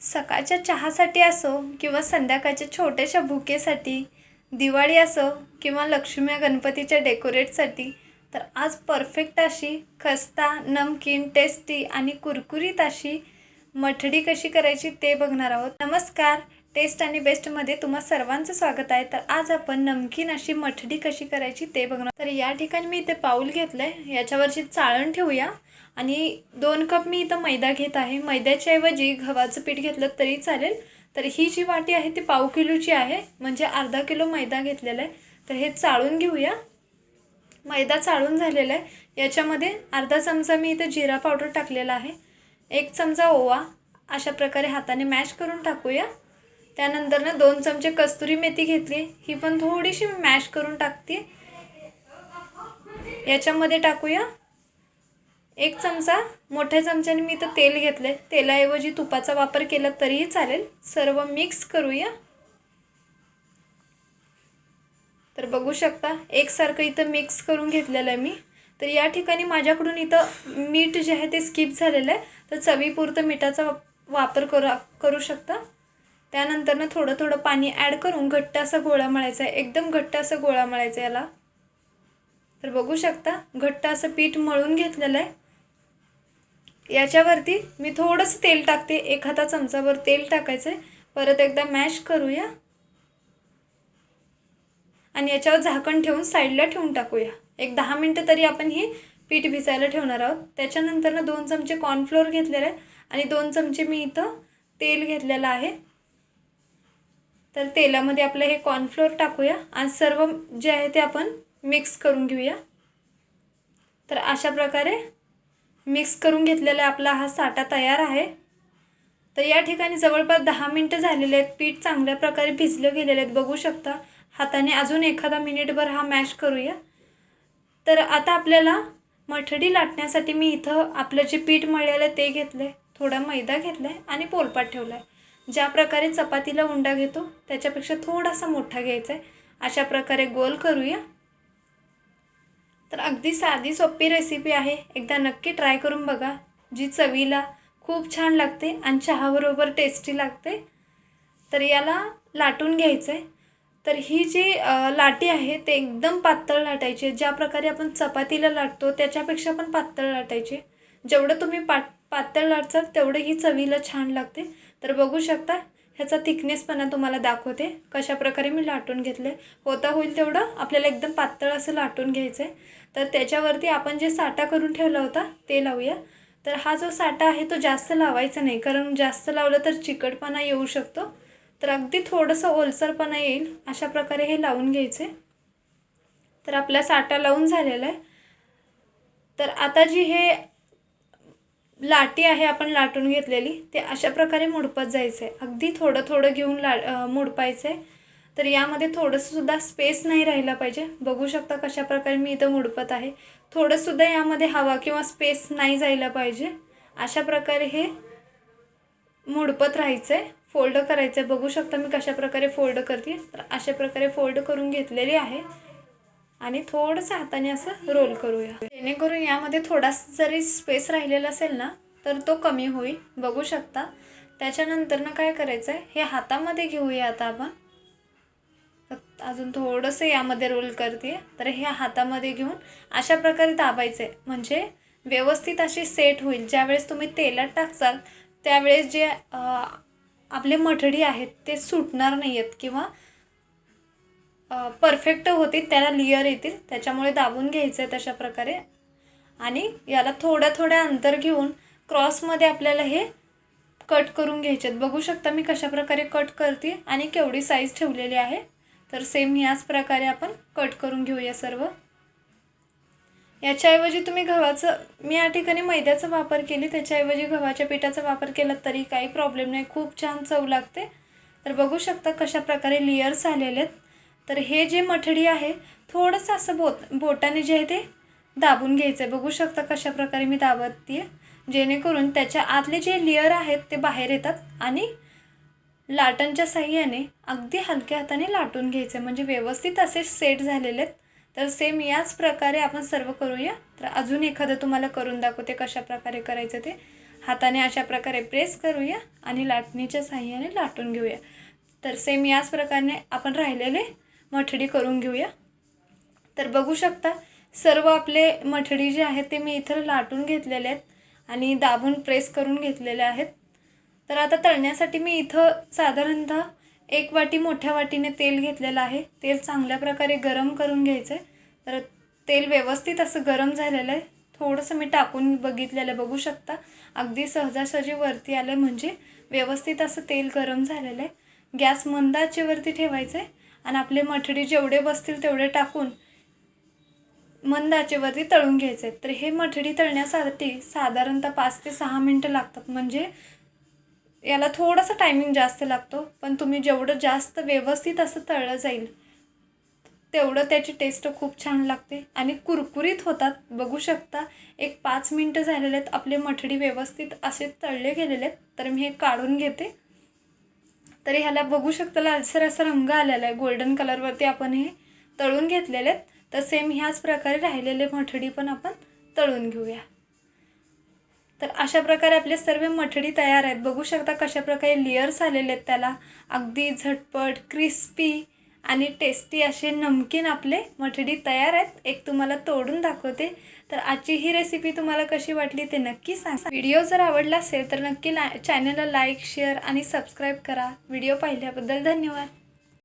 सकाळच्या चहासाठी असो किंवा संध्याकाळच्या छोट्याशा भुकेसाठी दिवाळी असो किंवा लक्ष्मी गणपतीच्या डेकोरेटसाठी तर आज परफेक्ट अशी खस्ता नमकीन टेस्टी आणि कुरकुरीत अशी मठडी कशी करायची ते बघणार आहोत. नमस्कार. टेस्ट आणि बेस्टमध्ये तुम्हा सर्वांचं स्वागत आहे. तर आज आपण नमकीन अशी मठडी कशी करायची ते बघणार तर या ठिकाणी मी इथे पाऊल घेतलं आहे याच्यावरची चाळण ठेवूया. आणि दोन कप मी इथं मैदा घेत आहे. मैद्याच्या ऐवजी गव्हाचं पीठ घेतलं तरी चालेल. तर ही जी वाटी आहे ती पाव किलोची आहे. म्हणजे अर्धा किलो मैदा घेतलेला आहे. तर हे चाळून घेऊया. मैदा चाळून झालेला आहे. याच्यामध्ये अर्धा चमचा मी इथं जिरा पावडर टाकलेला आहे. एक चमचा ओवा. अशा प्रकारे हाताने मॅश करून टाकूया. त्यानंतर ना दोन चमचे कस्तुरी मेथी घेतली. ही पण थोडीशी मॅश करून टाकते. याच्यामध्ये टाकूया. एक चमचा मोठ्या चमच्याने मी इथं तेल घेतलं आहे तेलाऐवजी तुपाचा वापर केला तरीही चालेल. सर्व मिक्स करूया. तर बघू शकता एकसारखं इथं मिक्स करून घेतलेलं आहे मी. तर या ठिकाणी माझ्याकडून इथं मीठ जे आहे ते स्किप झालेलं आहे. तर चवीपुरतं मिठाचा वापर करू करू शकता. त्यानंतर ना थोडं थोडं पाणी ॲड करून घट्ट असा गोळा मळायचा आहे. एकदम घट्ट असा गोळा मळायचा याला. तर बघू शकता घट्ट असं पीठ मळून घेतलेलं आहे. याच्यावरती मी थोडंसं तेल टाकते. एक हाता चमचाभर तेल टाकायचं आहे परत एकदा मॅश करूया. आणि याच्यावर झाकण ठेवून साईडला ठेवून टाकूया. एक दहा मिनटं तरी आपण ही पीठ भिजायला ठेवणार आहोत. त्याच्यानंतर ना दोन चमचे कॉर्नफ्लोअर घेतलेले आहे. आणि दोन चमचे मी इथं तेल घेतलेलं आहे. तर तेलामध्ये आपलं हे कॉर्नफ्लोअर टाकूया आणि सर्व जे आहे ते आपण मिक्स करून घेऊया. तर अशा प्रकारे मिक्स करून घेतलेला आपला हा साठा तयार आहे. तर या ठिकाणी जवळपास दहा मिनटं झालेले आहेत. पीठ चांगल्या प्रकारे भिजलं गेलेले आहेत. बघू शकता हाताने अजून एखादा मिनिटभर हा मॅश करूया. तर आता आपल्याला मठडी लाटण्यासाठी मी इथं आपलं जे पीठ मळलेलं आहे ते घेतलं आहे थोडा मैदा घेतला आहे आणि पोलपाट ठेवला आहे ज्या प्रकारे चपातीला उंडा घेतो त्याच्यापेक्षा थोडासा मोठा घ्यायचा आहे. अशा प्रकारे गोल करूया. तर अगदी साधी सोपी रेसिपी आहे. एकदा नक्की ट्राय करून बघा. जी चवीला खूप छान लागते आणि चहाबरोबर टेस्टी लागते. तर याला लाटून घ्यायचं आहे तर ही जी लाटी आहे ते एकदम पातळ लाटायची आहे. ज्या प्रकारे आपण चपातीला लाटतो त्याच्यापेक्षा पण पातळ लाटायची जेवढं तुम्ही पाट पातळ लाटचाल तेवढं ही चवीला छान लागते. तर बघू शकता ह्याचा थिकनेसपणा तुम्हाला दाखवते. कशा प्रकारे मी लाटून घेतले होता होईल तेवढं आपल्याला एकदम पातळ असं लाटून घ्यायचं आहे तर त्याच्यावरती आपण जे साठा करून ठेवला होता ते लावूया. तर हा जो साठा आहे तो जास्त लावायचा नाही कारण जास्त लावलं तर चिकटपणा येऊ शकतो. तर अगदी थोडंसं ओलसरपणा येईल अशा प्रकारे हे लावून घ्यायचे तर आपला साठा लावून झालेला आहे. तर आता जी हे लाटी आहे आपण लाटून घेतलेली ते अशा प्रकारे मोडपत जायचं आहे अगदी थोडं थोडं घेऊन ला मोडपायचं आहे तर यामध्ये थोडंसुद्धा स्पेस नाही राहिला पाहिजे. बघू शकता कशा प्रकारे मी इथं मोडपत आहे. थोडंसुद्धा यामध्ये हवा किंवा स्पेस नाही जायला पाहिजे. अशा प्रकारे हे मोडपत राहायचं आहे फोल्ड करायचं आहे बघू शकता मी कशा प्रकारे फोल्ड करते. तर अशा प्रकारे फोल्ड करून घेतलेली आहे. आणि थोडंसं हाताने असं रोल करूया. जेणेकरून यामध्ये थोडासा जरी स्पेस राहिलेला असेल ना तर तो कमी होईल. बघू शकता. त्याच्यानंतर ना काय करायचं आहे हे हातामध्ये घेऊया आता आपण. अजून थोडंसं यामध्ये रोल करते. तर हे हातामध्ये घेऊन अशा प्रकारे दाबायचं आहे म्हणजे व्यवस्थित अशी सेट होईल. ज्यावेळेस तुम्ही तेलात टाकसाल त्यावेळेस जे आपले मठडी आहेत ते सुटणार नाही आहेत किंवा परफेक्ट होतील त्याला लिअर येतील त्याच्यामुळे दाबून घ्यायचं आहे तशा प्रकारे. आणि याला थोड्या थोड्या अंतर घेऊन क्रॉसमध्ये आपल्याला हे कट करून घ्यायचे आहेत. बघू शकता मी कशा प्रकारे कट करते आणि केवढी साईज ठेवलेली आहे. तर सेम याच प्रकारे आपण कट करून घेऊया सर्व. याच्याऐवजी तुम्ही गव्हाचं मी या ठिकाणी मैद्याचा वापर केली त्याच्याऐवजी गव्हाच्या पिठाचा वापर केला तरी काही प्रॉब्लेम नाही. खूप छान चव लागते. तर बघू शकता कशा प्रकारे लेयर्स आलेले आहेत. तर हे जे मठडी आहे थोडंसं असं बोट बोटाने जे आहे ते दाबून घ्यायचं आहे बघू शकता कशा प्रकारे मी दाबते जेणेकरून त्याच्या आतले जे लेयर आहेत ते बाहेर येतात आणि लाटांच्या साह्याने अगदी हलक्या हाताने लाटून घ्यायचे म्हणजे व्यवस्थित असे सेट झालेले आहेत. तर सेम याच प्रकारे आपण सर्व करूया. तर अजून एखादं तुम्हाला करून दाखवते कशा प्रकारे करायचं ते. हाताने अशा प्रकारे प्रेस करूया आणि लाटणीच्या साह्याने लाटून घेऊया. तर सेम याच प्रकारे आपण राहिलेले मठडी करून घेऊया. तर बघू शकता सर्व आपले मठडी जे आहेत ते मी इथं लाटून घेतलेले आहेत आणि दाबून प्रेस करून घेतलेले आहेत. तर आता तळण्यासाठी मी इथं साधारणतः एक वाटी मोठ्या वाटीने तेल घेतलेलं आहे. तेल चांगल्या प्रकारे गरम करून घ्यायचं आहे तर तेल व्यवस्थित असं गरम झालेलं आहे. थोडंसं मी टाकून बघितलेलं आहे. बघू शकता अगदी सहजासहजी वरती आलं म्हणजे व्यवस्थित असं तेल गरम झालेलं आहे. गॅस मंदाचेवरती ठेवायचं आहे आणि आपले मठडी जेवढे बसतील तेवढे टाकून मंद आचेवरती तळून घ्यायचे आहेत. तर हे मठडी तळण्यासाठी साधारणतः पाच ते सहा मिनटं लागतात. म्हणजे याला थोडंसं टायमिंग जास्त लागतो पण तुम्ही जेवढं जास्त व्यवस्थित असं तळलं जाईल तेवढं त्याची टेस्ट खूप छान लागते. आणि कुरकुरीत होतात. बघू शकता एक पाच मिनटं झालेले आहेत आपले मठडी व्यवस्थित असे तळले गेलेले आहेत. तर मी हे काढून घेते. तर ह्याला बघू शकता लालसर असा रंग आलेला आहे. गोल्डन कलरवरती आपण हे तळून घेतलेले आहेत. तर सेम ह्याच प्रकारे राहिलेले मठडी पण आपण तळून घेऊया. तर अशा प्रकारे आपले सर्व मठडी तयार आहेत. बघू शकता कशा प्रकारे लेयर्स आलेले आहेत त्याला. अगदी झटपट क्रिस्पी आणि टेस्टी असे नमकीन आपले मठडी तयार आहेत. एक तुम्हाला तोडून दाखवते. तर आजची ही रेसिपी तुम्हाला कशी वाटली ते नक्की सांगा. व्हिडिओ जर आवडला असेल तर नक्की ला चॅनलला लाईक शेअर आणि सबस्क्राईब करा. व्हिडिओ पाहिल्याबद्दल धन्यवाद.